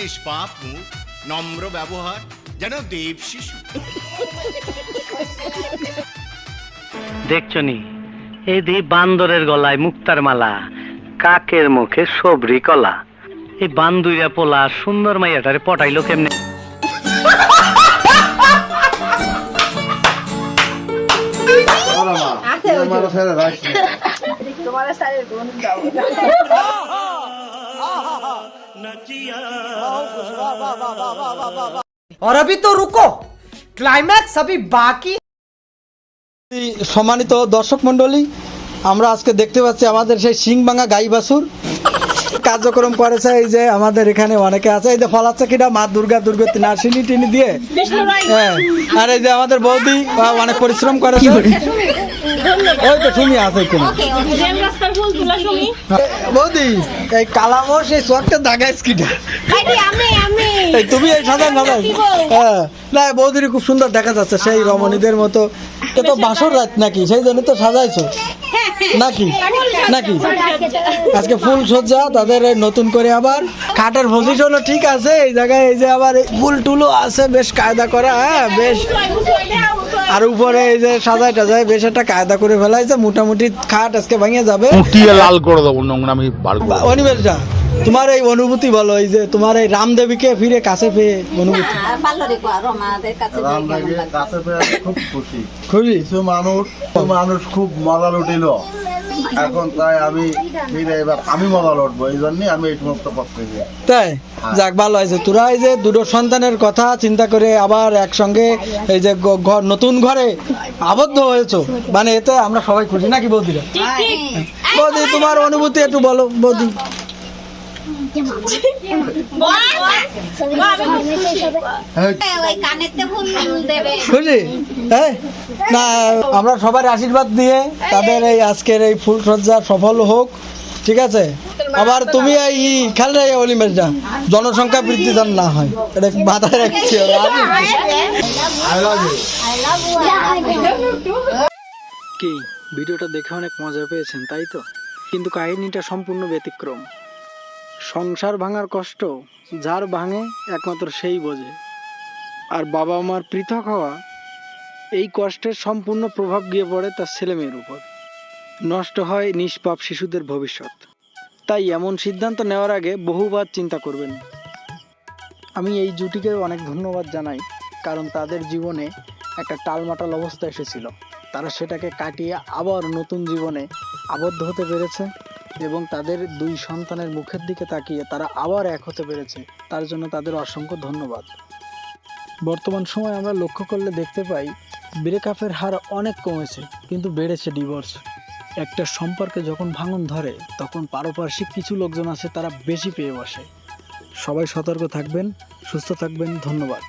নিষ্পাপ মুখ নম্র ব্যবহার যেন দেব শিশু। দেখছনি এই দি বান্দরের গলায় মুক্তার মালা কাকের মুখে সবরি কলা। এই বান্দুইরা পোলা সুন্দর মাইয়াটারে পটাইলো কেমনে? তোমার সাইড গুণ দাও। और अभी तो रुको क्लाइमैक्स अभी बाकी সম্মানিত দর্শক মণ্ডলী আমরা আজকে দেখতে পাচ্ছি আমাদের সেই সিংবাঙ্গা গাই বাসুর কার্যক্রম করেছে এই যে আমাদের এখানে অনেকে আছে এই যে ফলাচ্ছে কিনা মা দুর্গা দুর্গা নার্সিনি টিনি দিয়ে হ্যাঁ আর এই যে আমাদের বৌদি আহ, অনেক পরিশ্রম করেছে ওই তো তুমি আছে এখানে। রাস্তার ফুল তুলা শুনি বৌদি এই কালামোর সেই সোয়াকটা দাগাইস কিনা আমি আমি। এই তুমি এই সাদা সাদা হ্যাঁ না বৌদির খুব সুন্দর দেখা যাচ্ছে সেই রমণীদের মতো। এ তো বাসর রাত নাকি সেই জন্য তো সাজাইছো। নাকি? নাকি? আজকে ফুল সজ্জা তাদের নতুন করে আবার খাটের পজিশনও ঠিক আছে। এই জায়গায় এই যে আবার এই ফুল টুলও আছে বেশ কায়দা করা হ্যাঁ বেশ। আর উপরে এই যে সাজায় টাজায় বেশ একটা কায়দা করে ফেলাইছে। মোটামুটি খাট আজকে ভেঙে যাবে। লাল করে দেবো নোংরামি বার করে দেবো। তোমার এই অনুভূতি বলো এই যে তোমার এই রামদেবীকে ফিরে কাছে পেয়ে অনুভূতি। ভালো রে গো রমাদের কাছে রাম লাগে কাছে পেয়ে খুব খুশি। কিছু মানুষ মানুষ খুব মজা লুটিল। এখন তাই আমি ফিরে এবার আমি মজা লুটবো এই জন্যই আমি এই সমস্ত করতেছি তাই? যাক ভালো হয়েছে। তোরা এই যে দুটো সন্তানের কথা চিন্তা করে আবার একসঙ্গে এই যে ঘর নতুন ঘরে আবদ্ধ হয়েছো। মানে এতে আমরা সবাই খুশি নাকি বৌদিরা? বৌদি তোমার অনুভূতি একটু বলো বৌদি। না, আমরা সবার আশীর্বাদ নিয়ে তাদের এই আজকের এই ফুল সজ্জা সফল হোক, ঠিক আছে? আবার তুমি এই খেয়াল রে অলিমেশটা জনসংখ্যা বৃদ্ধি যেন না হয়। এটা মাথায় রাখছি কি, ভিডিওটা দেখে অনেক মজা পেয়েছেন, তাই তো? কিন্তু কাহিনীটা সম্পূর্ণ ব্যতিক্রম। সংসার ভাঙার কষ্ট যার ভাঙে একমাত্র সেই বোঝে। আর বাবা মার পৃথক হওয়া, এই কষ্টের সম্পূর্ণ প্রভাব গিয়ে পড়ে তার ছেলেমেয়ের উপর। নষ্ট হয় নিষ্পাপ শিশুদের ভবিষ্যৎ। তাই এমন সিদ্ধান্ত নেওয়ার আগে বহুবার চিন্তা করবেন। আমি এই জুটিকে অনেক ধন্যবাদ জানাই, কারণ তাদের জীবনে একটা টালমাটাল অবস্থা এসেছিল। তারা সেটাকে কাটিয়ে আবার নতুন জীবনে আবদ্ধ হতে পেরেছে। এবং তাদের দুই সন্তানের মুখের দিকে তাকিয়ে তারা আবার এক হতে পেরেছে। তার জন্য তাদের অসংখ্য ধন্যবাদ। বর্তমান সময় আমরা লক্ষ্য করলে দেখতে পাই ব্রেকআপের হার অনেক কমেছে, কিন্তু বেড়েছে ডিভোর্স একটা সম্পর্কে যখন ভাঙন ধরে, তখন পারপার্শ্বিক কিছু লোকজন আছে তারা বেশি পেয়ে বসে। সবাই সতর্ক থাকবেন, সুস্থ থাকবেন, ধন্যবাদ।